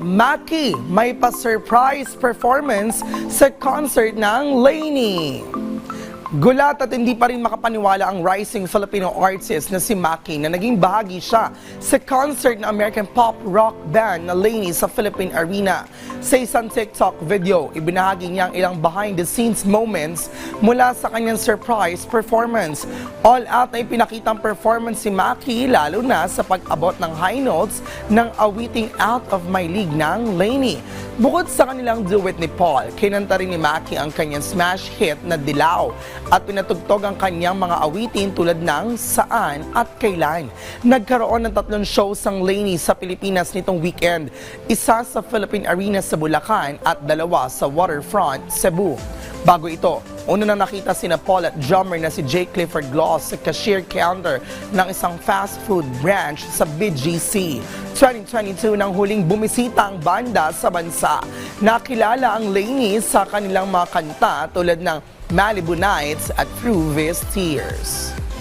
Maki may pa-surprise performance sa concert ng Lainey. Gulat at hindi pa rin makapaniwala ang rising Filipino artist na si Maki na naging bahagi siya sa concert ng American pop rock band na Lainey sa Philippine Arena. Sa isang TikTok video, ibinahagi niya ang ilang behind-the-scenes moments mula sa kanyang surprise performance. All out na ipinakitang performance si Maki lalo na sa pag-abot ng high notes ng awiting Out of My League ng Lainey. Bukod sa kanilang duet ni Paul, kinanta rin ni Maki ang kanyang smash hit na Dilaw at pinatugtog ang kanyang mga awitin tulad ng Saan at Kailan. Nagkaroon ng tatlong shows ang Lainey sa Pilipinas nitong weekend, isa sa Philippine Arena sa Bulacan at dalawa sa Waterfront, Cebu. Bago ito, una na nakita sina Paul at drummer na si Jay Clifford Gloss sa cashier counter ng isang fast food branch sa BGC. 2022 nang huling bumisita ang banda sa bansa. Nakilala ang Lainey sa kanilang mga kanta tulad ng Malibu Nights at Fruvis Tears.